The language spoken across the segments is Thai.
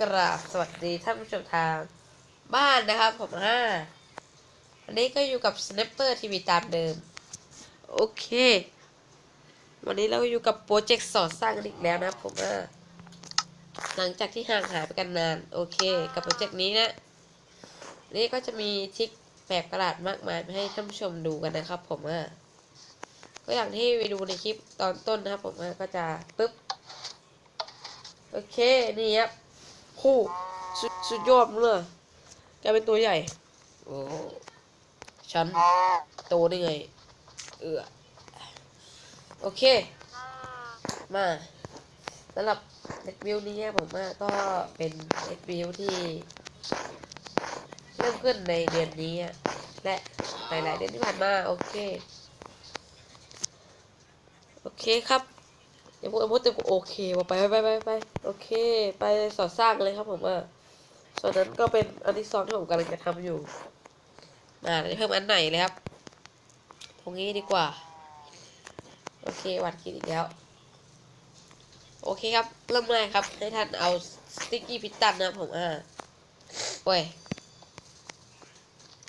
กราบสวัสดีท่านผู้ชมทางบ้านนะครับผมอ่าวันนี้ก็อยู่กับ Snapper TV ตามเดิม โอเค วันนี้เราอยู่กับโปรเจกต์สอสร้างอีกแล้วนะครับผมอ่าหลังจากที่ห่างหายไปกันนาน โอเค กับโปรเจกต์นี้นะ นี่ก็จะมีทริกแปลกประหลาดมากมายให้ท่านผู้ชมดูกันนะครับ ผมอ่าก็อย่างที่ไปดูในคลิปตอนต้นนะครับ ผมอ่าก็จะปึ๊บโอเค นี่ครับ คู่สุดสุดยอดเลยแกเป็นตัวใหญ่ โอ้ฉันโตได้ไง เออโอเค มาสำหรับเน็ตวิวนี้ผมว่าก็เป็นเน็ตวิวที่ เริ่มขึ้นในเดือนนี้ และหลายๆเดือนที่ผ่านมา โอเค โอเคครับ ย่าพูดย่าพูดแต่โอเคว่าไปไปไปไปไปโอเค ไปสอดสร้างเลยครับผมว่าส่วนนั้นก็เป็นอันที่สองที่ผมกำลังจะทำอยู่อาเดี๋ยวเพิ่มอันไหนเลยครับตรงนี้ดีกว่า โอเควัดคิดอีกแล้ว โอเคครับ เริ่มแรกครับ ให้ท่านเอาสติ๊กกี้พิตตันนะครับผมอ่าโอ้ย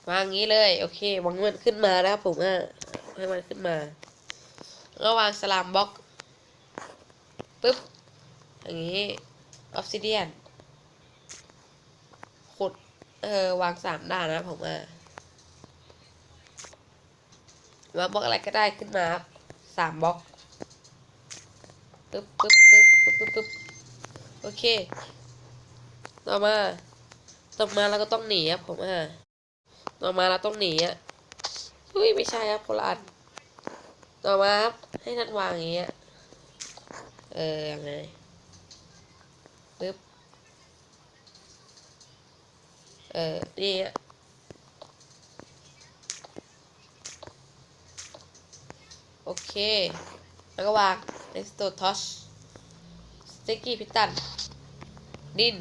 วางงี้เลย โอเควางมันขึ้นมาแล้วครับผมอ่าให้มันขึ้นมา แล้ววางสลามบล็อก ปึ๊บ อย่างนี้ออฟซิเดียนขุด เออ วางสามด้านนะผมอะวาบล็อกอะไรก็ได้ขึ้นมาสามบล็อกปึ๊บปึ๊บปึ๊บปึ๊บปึ๊บปึ๊บโอเค ต่อมา ต่อมาเราก็ต้องหนีครับผมอะต่อมาเราต้องหนีอะอุ้ยไม่ใช่ครับคนละอันต่อมาครับให้ท่านวางอย่างเงี้ย เออยังไงปึ๊บเออนี่อะโอเค แล้วก็วาง next to touch sticky พิตัน ดิน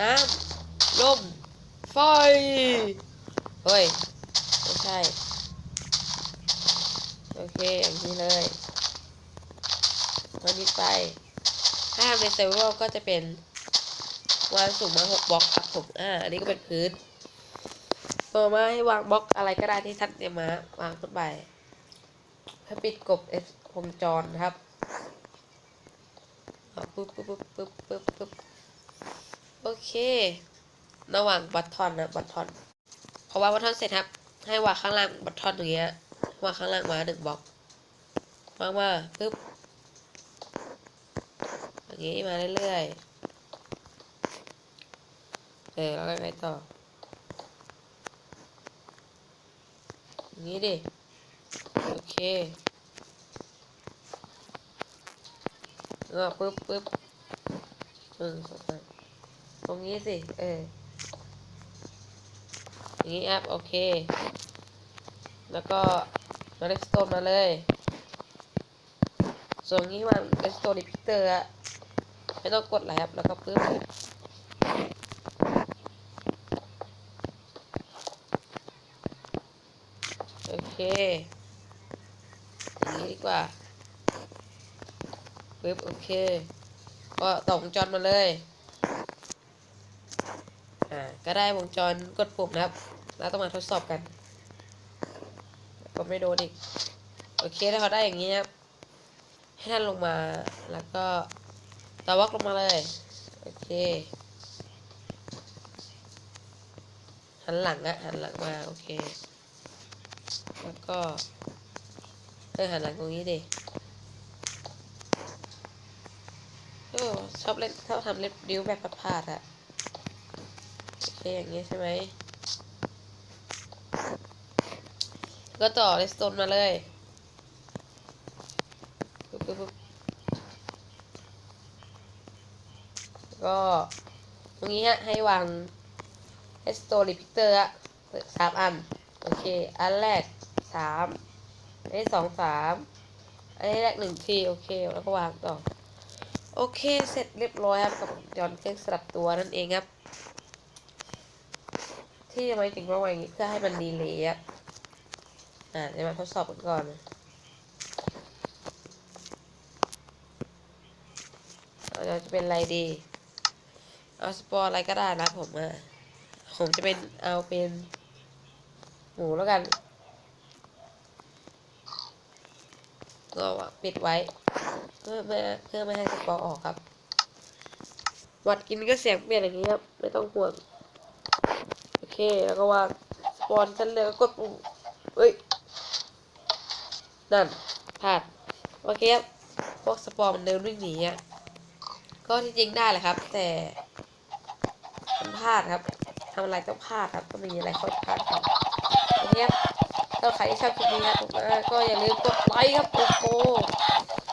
น้ำลมไฟ เฮ้ย ไม่ใช่ โอเค อย่างนี้เลย วันนี้ไปถ้าทำในเซเวอร์ก็จะเป็นวางสูงมาหกบล็อกครับผมอ่าอันนี้ก็เป็นพื้นต่อมาให้วางบล็อกอะไรก็ได้ที่ท่านเตรียมมาวางขึ้นไปเพื่อปิดกบเอสวงจรครับปึ๊บปึ๊บปึ๊บปึ๊บปึ๊บปึ๊บโอเคระหว่างบัตทอนนะบัตทอนพอวางบัตทอนเสร็จครับ ให้วางข้างล่างบัตทอนอย่างเงี้ยวางข้างล่างมาหนึ่งบล็อกวางมาปึ๊บ งนี้มาเรื่อยๆ เออแล้วก็ไงต่ออย่างนี้ดิ โอเคแล้วปึ๊บปึ๊บหนึ่งสองสามตรงนี้สิ เอออย่างนี้แอปโอเค แล้วก็มาเลสโตนมาเลย ส่วนนี้มันเลสโตนดิพิเตอร์อะ ไม่ต้องกดอะไรครับ แล้วก็ปึ๊บโอเคอย่างนี้ดีกว่าปึ๊บโอเค ก็ต่อวงจรมาเลย อ่า ก็ได้วงจรกดปุ่มนะครับ แล้วต้องมาทดสอบกันกดไม่โดนอีก โอเคถ้าเขาได้อย่างนี้ครับ ให้ท่านลงมาแล้วก็ ตะวอกลงมาเลย โอเค หันหลังอะหันหลังมา โอเค แล้วก็เออหันหลังตรงนี้ดิเออชอบเล่นชอบทำเล็บดิ้วแบบพลาดๆอะโอเคอย่างนี้ใช่ไหมก็ต่อเลสโตนมาเลยปึ๊บปึ๊บปึ๊บ ก็ตรงนี้ฮะให้วางเลสโตรีพิเตอร์อะสามอัน โอเค อันแรกสามอันที่สองสามอันที่แรกหนึ่งทีโอเค แล้วก็วางต่อ โอเคเสร็จเรียบร้อยครับกับยอนเครื่องสลับตัวนั่นเองครับ ที่ทำไมถึงมาวางอย่างนี้เพื่อให้มันดีเลยครับอ่าเดี๋ยวมาทดสอบกันก่อนเราจะเป็นอะไรดี เอาสปอร์อะไรก็ได้นะผมอะผมจะเป็นเอาเป็น หมูแล้วกันก็ปิดไว้ เพื่อไม่เพื่อไม่ให้สปอร์ออกครับวัดกินก็เสียงเปลี่ยนอย่างนี้ครับ ไม่ต้องห่วงโอเค แล้วก็วางสปอนชั้นเลยก็กดปุ่มเฮ้ย นั่นพลาดโอเคครับพวกสปอร์มันเดินวิ่งหนีอะก็ที่จริงได้แหละครับ แต่ มันพลาดครับทำอะไรต้องพลาดครับก็มีอะไรค่อยพลาดครับโอเคครับถ้าใครที่ชอบคลิปนี้ครับก็อย่าลืมกดไลค์ครับโอ้โห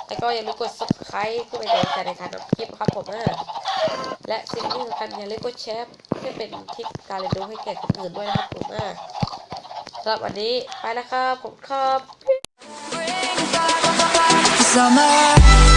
แล้วก็อย่าลืมกด subscribe เพื่อเป็นกำลังใจในการทำคลิปครับผมอะและสิ่งที่สำคัญอย่าลืมกดแชร์เพื่อเป็นทริคการเรียนรู้ให้แก่คนอื่นด้วยนะครับผมอะสำหรับวันนี้ไปแล้วครับผมครับ Summer